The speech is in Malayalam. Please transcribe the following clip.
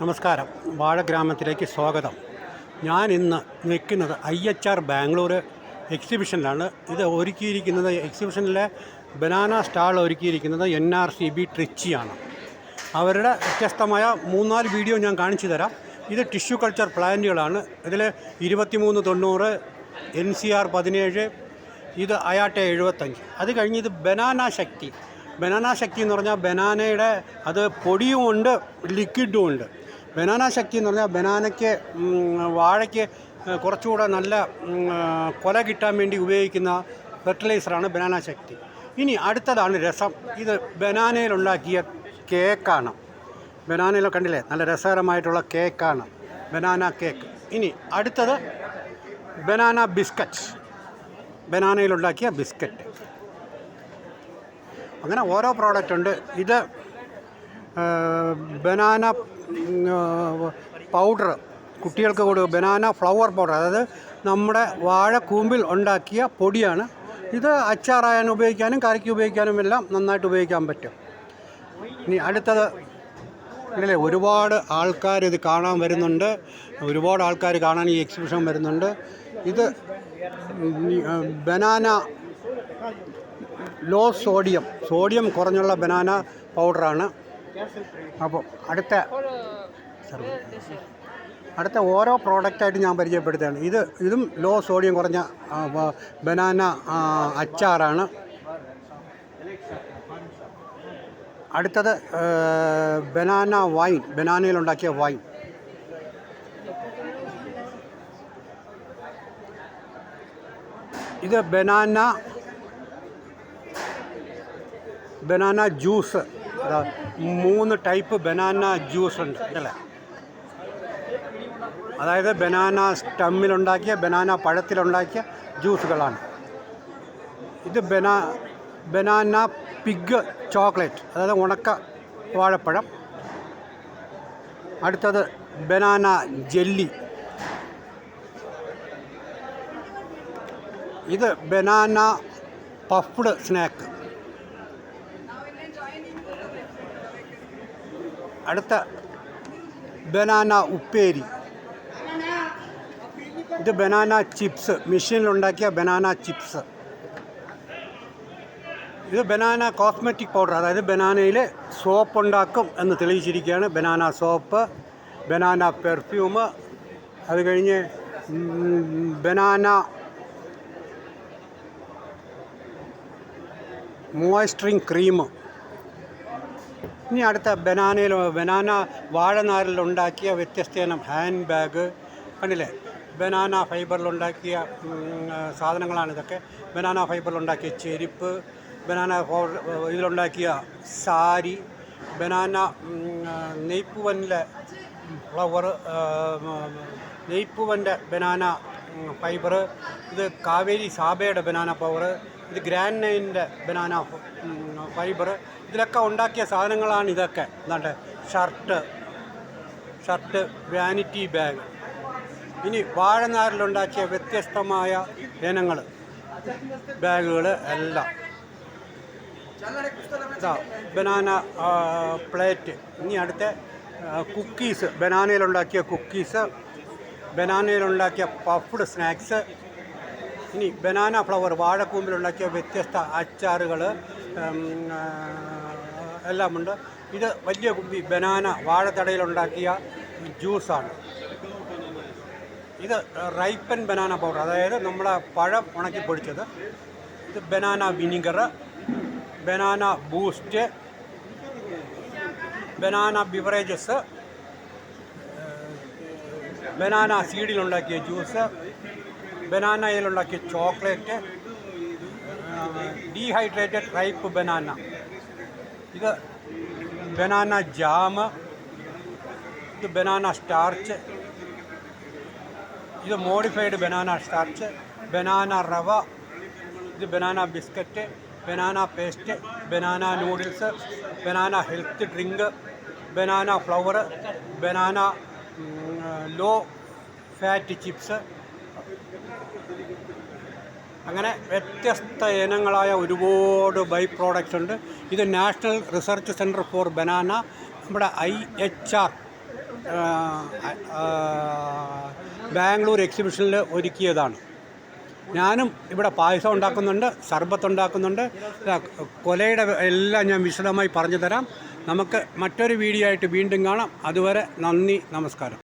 നമസ്കാരം. വാഴ ഗ്രാമത്തിലേക്ക് സ്വാഗതം. ഞാൻ ഇന്ന് നിൽക്കുന്നത് ഐ എച്ച് ആർ ബാംഗ്ലൂർ എക്സിബിഷനിലാണ്. ഇത് ഒരുക്കിയിരിക്കുന്നത് എക്സിബിഷനിലെ ബനാന സ്റ്റാൾ ഒരുക്കിയിരിക്കുന്നത് എൻ ആർ സി ബി ട്രിച്ചിയാണ്. അവരുടെ വ്യത്യസ്തമായ മൂന്നാൽ വീഡിയോ ഞാൻ കാണിച്ചു തരാം. ഇത് ടിഷ്യൂ കൾച്ചർ പ്ലാന്റുകളാണ്. ഇതിൽ ഇരുപത്തിമൂന്ന് തൊണ്ണൂറ് എൻ സി ആർ പതിനേഴ് ഇത് അയാട്ടെ എഴുപത്തഞ്ച്. അത് കഴിഞ്ഞ് ഇത് ബനാന ശക്തി. ബനാന ശക്തി എന്ന് പറഞ്ഞാൽ ബനാനയുടെ അത് പൊടിയുമുണ്ട് ലിക്വിഡും ഉണ്ട് ബനാന ശക്തി എന്ന് പറഞ്ഞാൽ ബനാനയ്ക്ക് വാഴയ്ക്ക് കുറച്ചുകൂടെ നല്ല കൊല കിട്ടാൻ വേണ്ടി ഉപയോഗിക്കുന്ന ഫെർട്ടിലൈസറാണ് ബനാന ശക്തി. ഇനി അടുത്തതാണ് രസം. ഇത് ബനാനയിലുണ്ടാക്കിയ കേക്കാണ്. ബനാനയിൽ കണ്ടില്ലേ? നല്ല രസകരമായിട്ടുള്ള കേക്കാണ്. Banana cake. ഇനി അടുത്തത് ബനാന ബിസ്ക്കറ്റ് ബനാനയിലുണ്ടാക്കിയ ബിസ്ക്കറ്റ്. അങ്ങനെ ഓരോ പ്രോഡക്റ്റ് ഉണ്ട്. ഇത് ബനാന പൗഡർ കുട്ടികൾക്ക് കൊടുക്കുക ബനാന ഫ്ലവർ പൗഡർ അതായത് നമ്മുടെ വാഴക്കൂമ്പിൽ ഉണ്ടാക്കിയ പൊടിയാണ്. ഇത് അച്ചാറായാലും ഉപയോഗിക്കാനും കറിക്ക് ഉപയോഗിക്കാനും എല്ലാം നന്നായിട്ട് ഉപയോഗിക്കാൻ പറ്റും. ഇനി അടുത്തത് ഇല്ലേ ഒരുപാട് ആൾക്കാർ ഇത് കാണാൻ വരുന്നുണ്ട്. ഒരുപാട് ആൾക്കാർ കാണാൻ ഈ എക്സിബിഷൻ വരുന്നുണ്ട്. ഇത് ബനാന ലോ സോഡിയം സോഡിയം കുറഞ്ഞുള്ള ബനാന പൗഡറാണ്. അപ്പോൾ അടുത്ത അടുത്ത ഓരോ പ്രോഡക്റ്റായിട്ട് ഞാൻ പരിചയപ്പെടുത്തുകയാണ്. ഇത് ഇതും ലോ സോഡിയം കുറഞ്ഞ ബനാന അച്ചാറാണ്. അടുത്തത് ബനാന വൈൻ ബനാനയിലുണ്ടാക്കിയ വൈൻ ഇത് ബനാന ബനാന ജ്യൂസ് മൂന്ന് ടൈപ്പ് ബനാന ജ്യൂസ് ഉണ്ട്. അല്ലേ അതായത് ബനാന സ്റ്റമ്മിലുണ്ടാക്കിയ ബനാന പഴത്തിലുണ്ടാക്കിയ ജ്യൂസുകളാണ്. ഇത് ബനാ ബനാന പിഗ് ചോക്ലേറ്റ് അതായത് ഉണക്ക വാഴപ്പഴം. അടുത്തത് ബനാന ജെല്ലി. ഇത് ബനാന പഫ്ഡ് സ്നാക്ക്. അടുത്ത ബനാന ഉപ്പേരി. ഇത് ബനാന ചിപ്സ് മെഷീനിലുണ്ടാക്കിയ ബനാന ചിപ്സ്. ഇത് ബനാന കോസ്മെറ്റിക് പൗഡർ അതായത് ബനാനയിൽ സോപ്പ് ഉണ്ടാക്കും എന്ന് തെളിയിച്ചിരിക്കുകയാണ്. ബനാന സോപ്പ് ബനാന പെർഫ്യൂം അത് കഴിഞ്ഞ് ബനാന മോയ്സ്ചറിങ് ക്രീം ഇനി അടുത്ത ബനാനയിൽ ബനാന വാഴനാരിൽ ഉണ്ടാക്കിയ വ്യത്യസ്തയിനം ഹാൻഡ് ബാഗ് കണ്ടില്ലേ? ബനാന ഫൈബറിലുണ്ടാക്കിയ സാധനങ്ങളാണ് ഇതൊക്കെ. ബനാന ഫൈബറിലുണ്ടാക്കിയ ചെരുപ്പ് ബനാന ഇതിലുണ്ടാക്കിയ സാരി ബനാന നെയ്പ്പുവനിലെ ഫ്ലവർ നെയ്പ്പുവന്റെ ബനാന ഫൈബർ ഇത് കാവേരി സാബയുടെ ബനാന പവറ് ഇത് ഗ്രാൻഡ് നൈന്റെ ബനാന ഫൈബർ ഇതിലൊക്കെ ഉണ്ടാക്കിയ സാധനങ്ങളാണ് ഇതൊക്കെ. എന്താണ്ട് ഷർട്ട് ഷർട്ട് വാനിറ്റി ബാഗ്. ഇനി വാഴനാരിലുണ്ടാക്കിയ വ്യത്യസ്തമായ ഇനങ്ങൾ ബാഗുകൾ എല്ലാം. Banana plate. ഇനി അടുത്ത കുക്കീസ്. ബനാനയിലുണ്ടാക്കിയ കുക്കീസ്. ബനാനയിലുണ്ടാക്കിയ പഫ്ഡ് സ്നാക്സ്. ഇനി ബനാന ഫ്ലവർ വാഴക്കൂമ്പിലുണ്ടാക്കിയ വ്യത്യസ്ത അച്ചാറുകൾ എല്ലാമുണ്ട്. ഇത് വലിയ കുപ്പി ബനാന വാഴത്തടയിലുണ്ടാക്കിയ ജ്യൂസാണ്. ഇത് റൈപ്പൻ ബനാന പൗഡർ അതായത് നമ്മുടെ പഴം ഉണക്കി പൊടിച്ചത്. ഇത് banana vinegar banana boost banana beverages banana സീഡിലുണ്ടാക്കിയ juice ബനാനയിലുണ്ടാക്കിയ ചോക്ലേറ്റ് ഡീഹൈഡ്രേറ്റഡ് റൈപ്പ് ബനാന ഇത് ബനാന ജാം ഇത് ബനാന സ്റ്റാർച്ച് ഇത് modified banana starch banana rava ഇത് banana biscuit banana paste banana noodles banana health drink banana flower banana low fat chips അങ്ങനെ വ്യത്യസ്ത ഇനങ്ങളായ ഒരുപാട് ബൈ പ്രോഡക്റ്റ്സ് ഉണ്ട്. ഇത് national research centre for banana നമ്മുടെ ഐ എച്ച് ആർ ബാംഗ്ലൂർ എക്സിബിഷനിൽ ഒരുക്കിയതാണ്. ഞാനും ഇവിടെ പായസം ഉണ്ടാക്കുന്നുണ്ട് സർബത്ത് ഉണ്ടാക്കുന്നുണ്ട്. കൊലയുടെ എല്ലാം ഞാൻ വിശദമായി പറഞ്ഞു തരാം. നമുക്ക് മറ്റൊരു വീഡിയോ ആയിട്ട് വീണ്ടും കാണാം. അതുവരെ നന്ദി നമസ്കാരം.